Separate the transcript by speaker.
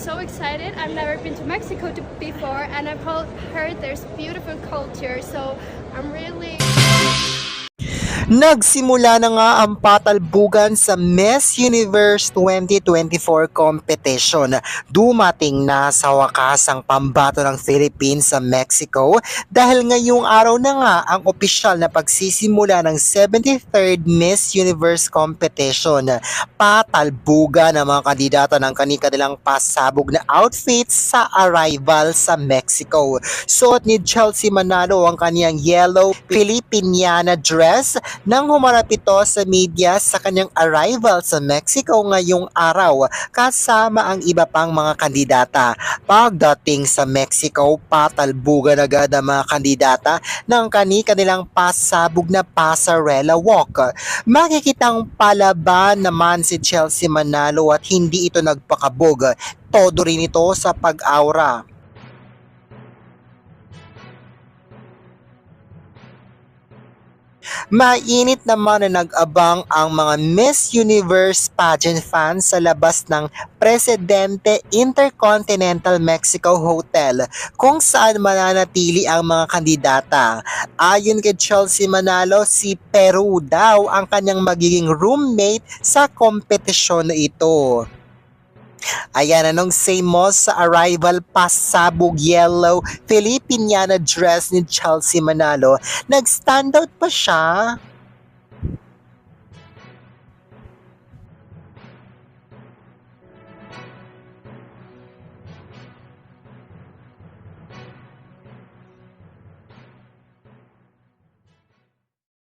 Speaker 1: so excited. I've never been to Mexico before, and I've heard there's beautiful culture. So I'm really
Speaker 2: Nagsimula na nga ang patalbugan sa Miss Universe 2024 competition. Dumating na sa wakas ang pambato ng Philippines sa Mexico dahil ngayong araw na nga ang opisyal na pagsisimula ng 73rd Miss Universe competition. Patalbugan ang mga kandidata ng kanilang pasabog na outfits sa arrival sa Mexico. Suot ni Chelsea Manalo ang kanyang yellow Filipiniana dress nang humarap ito sa media sa kanyang arrival sa Mexico ngayong araw kasama ang iba pang mga kandidata. Pagdating sa Mexico, patalbugan agad ang mga kandidata ng kani-kanilang pasabog na pasarela walk. Makikitang palaban naman si Chelsea Manalo at hindi ito nagpakabog. Todo rin ito sa pag-aura. Mainit naman na nag-abang ang mga Miss Universe pageant fans sa labas ng Presidente Intercontinental Mexico Hotel kung saan mananatili ang mga kandidata. Ayon kay Chelsea Manalo, si Peru daw ang kanyang magiging roommate sa kompetisyon na ito. Ayan, anong say mo sa arrival pasabog yellow Filipiniana dress ni Chelsea Manalo? Nag-standout pa siya?